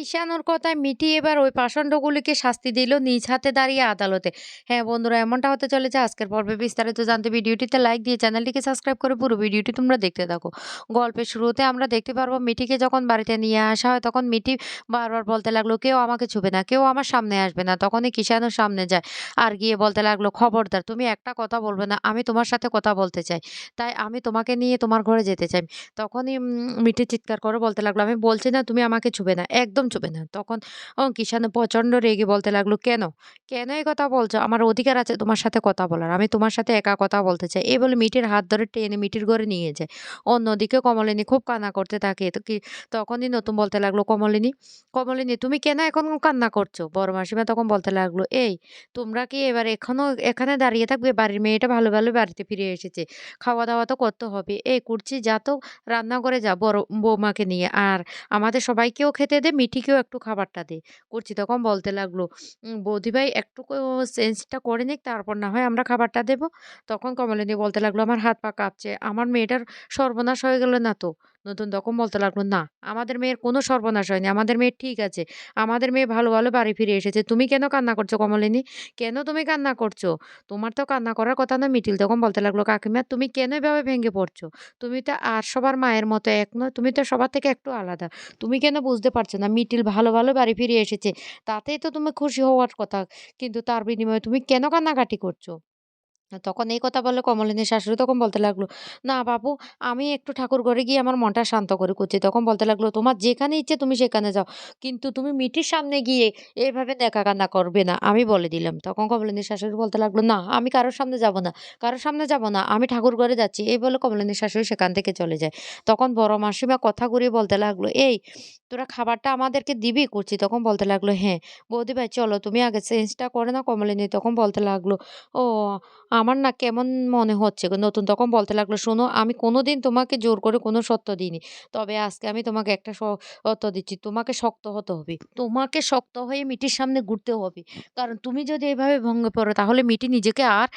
ঈশানুর কথায় মিটি এবার ওই পাষণ্ডগুলিকে শাস্তি দিল নিজ হাতে দাঁড়িয়ে আদালতে। হ্যাঁ বন্ধুরা, এমনটা হতে চলেছে আজকের পর্বে বিস্তারিত জানতে ভিডিওটিতে লাইক দিয়ে চ্যানেলটিকে সাবস্ক্রাইব করে পুরো ভিডিওটি তোমরা দেখতে থাকো। গল্পের শুরুতে আমরা দেখতে পারব মিটিকে যখন বাড়িতে নিয়ে আসা হয়, তখন মিটি বারবার বলতে লাগল, কেউ আমাকে ছুবে না, কেউ আমার সামনে আসবে না। তখনই কিষানুর সামনে যায় আর গিয়ে বলতে লাগল, খবরদার, তুমি একটা কথা বলবে না, আমি তোমার সাথে কথা বলতে চাই। তাই আমি তোমাকে নিয়ে তোমার ঘরে যেতে চাই। তখনই মিটি চিৎকার করে বলতে লাগল, আমি বলছি না তুমি আমাকে ছুবে না। একদম ছুবে না। তখন, ও কিষান প্রচণ্ড রেগে বলতে লাগল, কেন? কেন এই কথা বলছো? আমার অধিকার আছে তোমার সাথে কথা বলার। আমি তোমার সাথে একা কথা বলতে চাই। এই বলে মিটির হাত ধরে টেনে মিটির ঘরে নিয়ে যায়। অন্যদিকে কমলিনী খুব কান্না করতে থাকে। তো কি, তখনই নতুন বলতে লাগল, কমলিনী কমলিনী, তুমি কেন এখন কান্না করছ? বড় মাসিমা তখন বলতে লাগল, এই, তোমরা কি এবার এখনও, এখানে দাঁড়িয়ে থাকবে? বাড়ির মেয়েটা ভালো ভালো বাড়িতে ফিরে এসেছে। খাওয়া দাওয়া তো করতে হবে। এই, কুর্চি যা তো, রান্নাঘরে যা, বড় বৌমাকে নিয়ে। আর আমাদের সবাইকেও খেতে দে মিঠিকেও একটু খাবারটা দে। করছি তখন বলতে লাগল "উম, বৌদিভাই একটু চেঞ্জটা করে নিক তারপর না হয় আমরা খাবারটা দেব। তখন কমলিনী বলতে লাগল আমার হাত পা কাঁপছে আমার মেয়েটার সর্বনাশ হয়ে গেল না তো? নতুন তখন বলতে লাগল, না, আমাদের মেয়ের কোনো সর্বনাশ হয়নি, আমাদের মেয়ে ঠিক আছে, আমাদের মেয়ে ভালো ভালো বাড়ি ফিরে এসেছে। তুমি কেন কান্না করছ কমলিনী? কেন তুমি কান্না করছ? তোমার তো কান্না করার কথা না মিটিল তখন বলতে লাগল, কাকিমা, তুমি কেন এভাবে ভেঙে পড়ছো? তুমি তো আর সবার মায়ের মতো এক নয়, তুমি তো সবার থেকে একটু আলাদা। তুমি কেন বুঝতে পারছ না মিটিল ভালো ভালো বাড়ি ফিরে এসেছে? তাতেই তো তুমি খুশি হওয়ার কথা, কিন্তু তার বিনিময়ে তুমি কেন কান্নাকাটি করছ? তখন এই কথা বললে কমলিনীর শাশুড়ি তখন বলতে লাগল, না বাবু, আমি একটু ঠাকুর ঘরে গিয়ে আমার মনটা শান্ত করে করছি। তখন বলতে লাগল, তোমার যেখানে ইচ্ছে তুমি সেখানে যাও, কিন্তু তুমি মিটির সামনে গিয়ে এইভাবে দেখা কান্না করবে না। আমি বলে দিলাম। তখন কমলিনীর শাশুড়ি বলতে লাগল, না, আমি কারোর সামনে যাব না, কারোর সামনে যাব না, আমি ঠাকুর ঘরে যাচ্ছি। এই বলে কমলিনীর শাশুড়ি সেখান থেকে চলে যায়। তখন বড় মাসিমা কথা ঘুরিয়ে বলতে লাগল, এই, তোরা খাবারটা আমাদেরকে দিবি? করছি। তখন বলতে লাগল হ্যাঁ বৌদি ভাই চলো, তুমি আগে চেঞ্জটা করে না কমলিনী তখন বলতে লাগল, ও আমার না কেমন মনে হচ্ছে নতুন তখন বলতে লাগল, শোনো, আমি কোনো দিন তোমাকে জোর করে কোনো সত্য দিইনি। তবে আজকে আমি তোমাকে একটা সত্য দিচ্ছি, তোমাকে শক্ত হতে হবে। তোমাকে শক্ত হয়ে মিটির সামনে ঘুরতে হবে। কারণ তুমি যদি এভাবে ভঙ্গে পড়ো তাহলে মিটি নিজেকে আর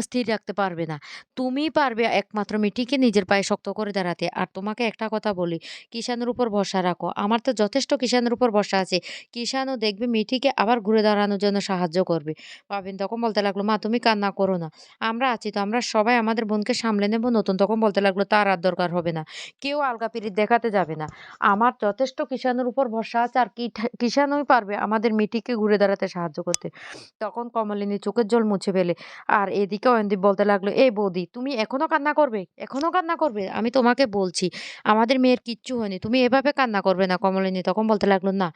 স্থির রাখতে পারবে না। তুমি পারবে একমাত্র মিটিকে নিজের পায়ে শক্ত করে দাঁড়াতে। আর তোমাকে একটা কথা বলি কিষানের উপর ভরসা রাখো। আমার তো যথেষ্ট কিষানের উপর ভরসা আছে। কিষানও দেখবে মিটিকে আবার ঘুরে দাঁড়ানোর জন্য সাহায্য করবে। পাবেন তখন বলতে লাগল, মা, তুমি কান্না করো না। আমরা আছি তো, আমরা সবাই আমাদের বোনকে সামলে নেব, নতুন তখন বলতে লাগল তার আর দরকার হবে না। কেউ আলগা পিরিত দেখাতে যাবে না। আমার যথেষ্ট কিষানের উপর ভরসা আছে আর কি কিষানই পারবে আমাদের মিটিকে ঘুরে দাঁড়াতে সাহায্য করতে। তখন কমলিনী চোখের জল মুছে ফেলে। আর এদিকে অয়নদীপ বলতে লাগল, এই বৌদি, তুমি এখনও কান্না করবে? এখনও কান্না করবে? আমি তোমাকে বলছি, আমাদের মেয়ের কিচ্ছু হয়নি। তুমি এভাবে কান্না করবে না কমলিনী। তখন বলতে লাগল, না,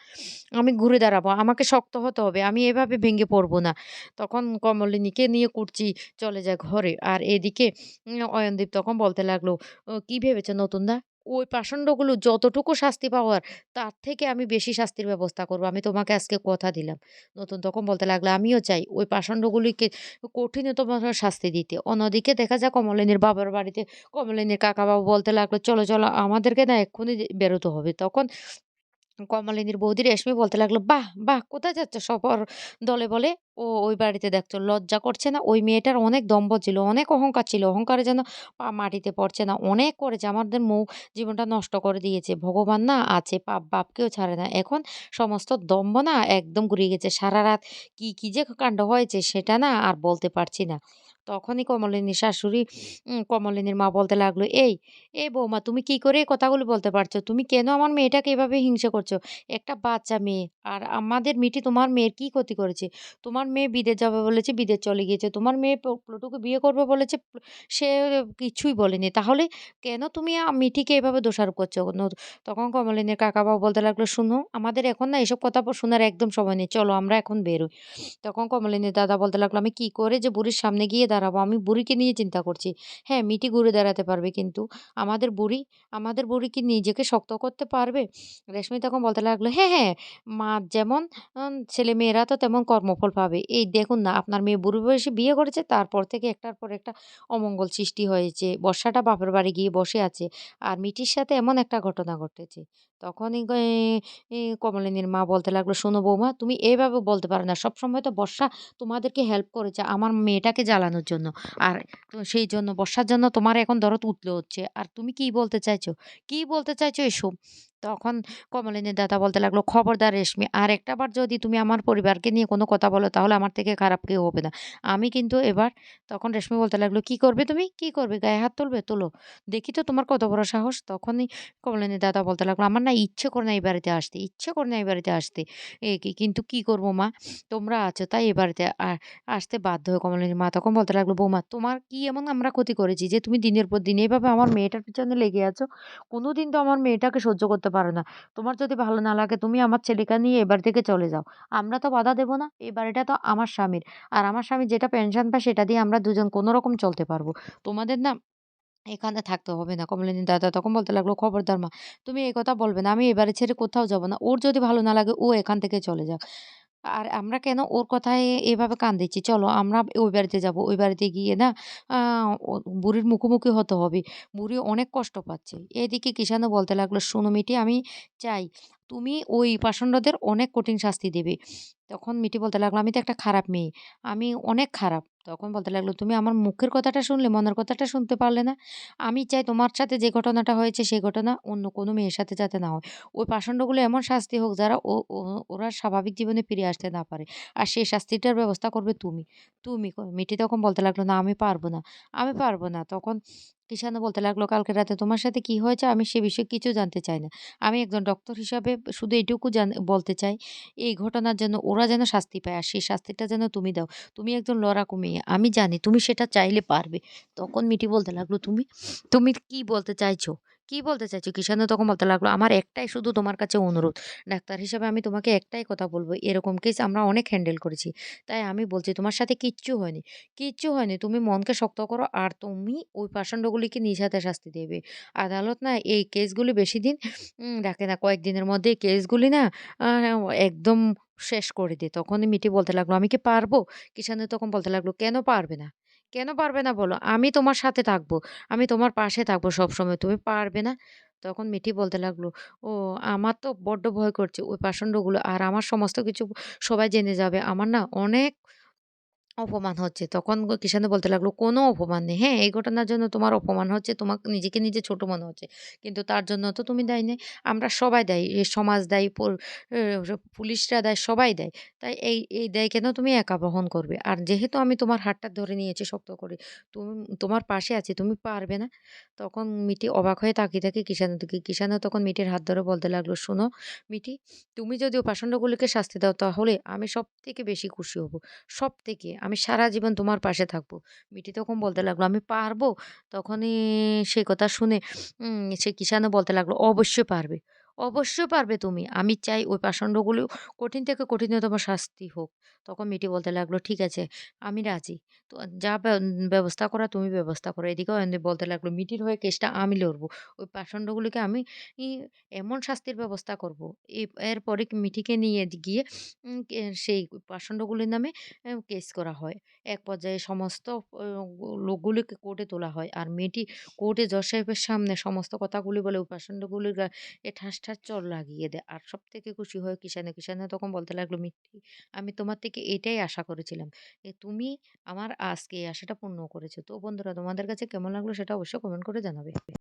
আমি ঘুরে দাঁড়াবো। আমাকে শক্ত হতে হবে। আমি এভাবে ভেঙে পড়ব না। তখন কমলিনীকে নিয়ে কুর্চি চলে যায় ঘরে। আর এদিকে অয়নদীপ তখন বলতে লাগল "ও, কি ভেবেছে নতুনদা? ওই পাষণ্ডগুলো যতটুকু শাস্তি পাওয়ার তার থেকে আমি বেশি শাস্তির ব্যবস্থা করব। আমি তোমাকে আজকে কথা দিলাম। নতুন তখন বলতে লাগল আমিও চাই ওই পাষণ্ডগুলিকে কঠিনতম শাস্তি দিতে। অন্যদিকে দেখা যায় কমলিনীর বাবার বাড়িতে কমলিনীর কাকাবাবু বলতে লাগল চলো চলো আমাদেরকে না এক্ষুনি বেরোতে হবে। তখন কমলিনীর বৌদি রেশমি বলতে লাগল, বাহ বাহ, কোথায় যাচ্ছ? সবার দলে বলে, ও, ওই বাড়িতে দেখছ, লজ্জা করছে না, ওই মেয়েটার অনেক দম্ভ ছিল, অনেক অহংকার ছিল, অহংকারে যেন পা মাটিতে পড়ছে না, অনেক করেছে, আমাদের মৌ জীবনটা নষ্ট করে দিয়েছে, ভগবান না আছে, পাপ বাপকেও ছাড়ে না, এখন সমস্ত দম্ভ না একদম ঘুরিয়ে গেছে সারা রাত কি কি যে কাণ্ড হয়েছে সেটা না আর বলতে পারছি না। তখনই কমলিনীর শাশুড়ি কমলিনীর মা বলতে লাগল, এই এই বৌমা, তুমি কি করে এই কথাগুলো বলতে পারছ? তুমি কেন আমার মেয়েটাকে এভাবে হিংসে করছ? একটা বাচ্চা মেয়ে, আর আমাদের মিটি তোমার মেয়ের কি ক্ষতি করেছে? তোমার মেয়ে বিদেশ যাবে বলেছে, বিদেশ চলে গিয়েছে। তোমার মেয়ে প্লুটোকে বিয়ে করবে বলেছে সে কিছুই বলেনি। তাহলে কেন তুমি মিটিকে এভাবে দোষারোপ করছ? তখন কমলিনীর কাকাবাবু বলতে লাগল, শুনো, আমাদের এখন না এসব কথা শোনার একদম সময় নেই। চলো আমরা এখন বেরোই। তখন কমলিনীর দাদা বলতে লাগল, আমি কি করে যে বুড়ির সামনে গিয়ে দাঁড়াবো। আমি বুড়িকে নিয়ে চিন্তা করছি। হ্যাঁ মিটি ঘুরে দাঁড়াতে পারবে কিন্তু আমাদের বুড়ি আমাদের বুড়ি কি নিজেকে শক্ত করতে পারবে? রেশমি তখন বলতে লাগল হ্যাঁ হ্যাঁ মা যেমন ছেলে মেয়েরা তো তেমন কর্মফল পাবে। এই দেখুন না, আপনার মেয়ে বুড়ি বয়সে বিয়ে করেছে, তারপর থেকে একটার পর একটা অমঙ্গল সৃষ্টি হয়েছে। বর্ষাটা বাপের বাড়ি গিয়ে বসে আছে আর মিটির সাথে এমন একটা ঘটনা ঘটেছে। তখনই কমলিনীর মা বলতে লাগল, শোনো বৌমা, তুমি এইভাবে বলতে পারো না। সবসময় তো বর্ষা তোমাদেরকে হেল্প করেছে, আমার মেয়েটাকে জ্বালানোর জন্য। আর সেই জন্য বর্ষার জন্য তোমার এখন দরদ উঠলে হচ্ছে। আর তুমি কি বলতে চাইছো? কি বলতে চাইছো এসব? তখন কমলিনীর দাদা বলতে লাগল, "খবরদার রেশমি আর একটাবার যদি তুমি আমার পরিবারকে নিয়ে কোনো কথা বলো তাহলে আমার থেকে খারাপ কেউ হবে না। আমি কিন্তু এবার" তখন রেশমি বলতে লাগল, "কি করবে তুমি? কি করবে? গায়ে হাত তুলবে? তোলো। দেখি তো তোমার কত বড় সাহস?" তখনই কমলিনীর দাদা বলতে লাগল, "আমার না ইচ্ছে করে না এই বাড়িতে আসতে, ইচ্ছে করে না এই বাড়িতে আসতে। এ কি কিন্তু কি করব মা? তোমরা আছো তাই এ বাড়িতে আসতে বাধ্য হয়ে কমলিনীর মা তখন বলতে লাগল, "বৌমা তোমার কি এমন আমরা ক্ষতি করেছি যে তুমি দিনের পর দিন এভাবে আমার মেয়েটার পিছনে লেগে আছো? কোনো দিন তো আমার মেয়েটাকে সহ্য করতে পারো না। তোমার যদি ভালো না লাগে তুমি আমার ছেলেকে নিয়ে এ বাড়ি থেকে চলে যাও। আমরা তো বাধা দেবো না। এই বাড়িটা তো আমার স্বামীর। আর আমার স্বামী যেটা পেনশন পায় সেটা দিয়ে আমরা দুজন কোনো রকম চলতে পারব। তোমাদের না এখানে থাকতে হবে না।" কমলিনী দাদা তখন বলতে লাগল, "খবরদার মা, তুমি এই কথা বলবে না। আমি এবারে ছেড়ে কোথাও যাব না। ওর যদি ভালো না লাগে ও এখান থেকে চলে যাক। আর আমরা কেন ওর কথায় এভাবে কান দিচ্ছি? চলো আমরা ওই বাড়িতে যাব। ওই বাড়িতে গিয়ে না বুড়ির মুখোমুখি হতে হবে। বুড়ি অনেক কষ্ট পাচ্ছে।" এদিকে কিষানও বলতে লাগল, "শোনো মিটি আমি চাই তুমি ওই পাষণ্ডদের অনেক কঠিন শাস্তি দেবে।" তখন মিটি বলতে লাগল, "আমি তো একটা খারাপ মেয়ে। আমি অনেক খারাপ।" তখন বলতে লাগল, "তুমি আমার মুখের কথাটা শুনলে, মনের কথাটা শুনতে পারলে না? আমি চাই তোমার সাথে যে ঘটনাটা হয়েছে সেই ঘটনা অন্য কোনো মেয়ের সাথে যাতে না হয়। ওই পাষণ্ডগুলো এমন শাস্তি হোক যারা ও ওরা স্বাভাবিক জীবনে ফিরে আসতে না পারে। আর সেই শাস্তিটার ব্যবস্থা করবে তুমি। তুমি" মিটি তখন বলতে লাগল, "না আমি পারব না, আমি পারব না।" তখন কিষানও বলতে লাগল, "কালকে রাতে তোমার সাথে কি হয়েছে আমি সে বিষয়ে কিছু জানতে চাই না। আমি একজন ডক্টর হিসাবে শুধু এটুকু জান বলতে চাই এই ঘটনার জন্য ওরা যেন শাস্তি পায়। আর সেই শাস্তিটা যেন তুমি দাও। তুমি একজন লড়াকু মেয়ে। আমি জানি তুমি সেটা চাইলে পারবে।" তখন মিটি বলতে লাগল, "তুমি, তুমি কি বলতে চাইছো? কি বলতে চাইছো?" কিষানও তখন বলতে লাগল, "আমার একটাই শুধু তোমার কাছে অনুরোধ। ডাক্তার হিসাবে আমি তোমাকে একটাই কথা বলব এরকম কেস আমরা অনেক হ্যান্ডেল করেছি। তাই আমি বলছি তোমার সাথে কিচ্ছু হয়নি। কিচ্ছু হয়নি। তুমি মনকে শক্ত করো আর তুমি ওই পাষণ্ডগুলিকে নিজ হাতে শাস্তি দেবে। আদালত না এই কেসগুলি বেশি দিন রাখে না। কয়েকদিনের মধ্যে কেসগুলি না একদম শেষ করে দেয়।" তখনই মিটি বলতে লাগল, "আমি কি পারব?" কিষানও তখন বলতে লাগল, "কেন পারবে না? কেন পারবে না বলো? আমি তোমার সাথে থাকব। আমি তোমার পাশে থাকব সবসময়। তুমি পারবে না?" তখন মিঠি বলতে লাগল, "ও আমার তো বড্ড ভয় করছে ওই পাষণ্ডগুলো। আর আমার সমস্ত কিছু সবাই জেনে যাবে। আমার না অনেক অপমান হচ্ছে। তখন গ বলতে লাগল, "কোনো অপমান নেই। হ্যাঁ, এই ঘটনার জন্য তোমার অপমান হচ্ছে। তোমাকে নিজেকে নিজে ছোট মনে হচ্ছে। কিন্তু তার জন্য তো তুমি দায়ী নই। আমরা সবাই দায়ী। সমাজ দায়ী, পুলিশরা দায়ী, সবাই দেয় তাই এই এই দায় কেন তুমি একা বহন করবে? আর যেহেতু আমি তোমার হাতটা ধরে নিয়েছি শক্ত করে, তুম তোমার পাশে আছি। তুমি পারবে না?" তখন মিটি অবাক হয়ে তাকিয়ে থাকে কিষানের দিকে। কিষানও তখন মিটির হাত ধরে বলতে লাগল, "শোনো মিটি, তুমি যদি ওই পাষণ্ডগুলোকে শাস্তি দাও তাহলে আমি সবথেকে বেশি খুশি হব। সবথেকে। আমি সারা জীবন তোমার পাশে থাকব।" মিটি তখন বলতে লাগল, "আমি পারব?" তখনই সেই কথা শুনে সে কিষানও বলতে লাগল, "অবশ্যই পারবে। অবশ্যই পারবে তুমি। আমি চাই ওই পাষণ্ডগুলো কঠিন থেকে কঠিনতম শাস্তি হোক।" তখন মিটি বলতে লাগল, "ঠিক আছে, আমি রাজি। তো যা ব্যবস্থা করা তুমি ব্যবস্থা করো।" এদিকে অয়নদীপ বলতে লাগল, "মিটির হয়ে কেসটা আমি লড়বো। ওই পাষণ্ডগুলোকে আমি এমন শাস্তির ব্যবস্থা করব। এরপরে মিটিকে নিয়ে গিয়ে সেই পাষণ্ডগুলির নামে কেস করা হয়। এক পর্যায়ে সমস্ত লোকগুলিকে কোর্টে তোলা হয়। আর মেয়েটি কোর্টে জজ সাহেবের সামনে সমস্ত কথাগুলি বলে ওই পাষণ্ডগুলির ঠাস, ঠাস চল লাগিয়ে দে আর সব থেকে খুশি হয় কিষানে। কিষানে তখন বলতে লাগল, "মিঠি, আমি তোমার থেকে এটাই আশা করেছিলাম। এ তুমি আমার আজকে এই আশাটা পূর্ণ করেছ।" তো বন্ধুরা তোমাদের কাছে কেমন লাগল সেটা অবশ্যই কমেন্ট করে জানাবে।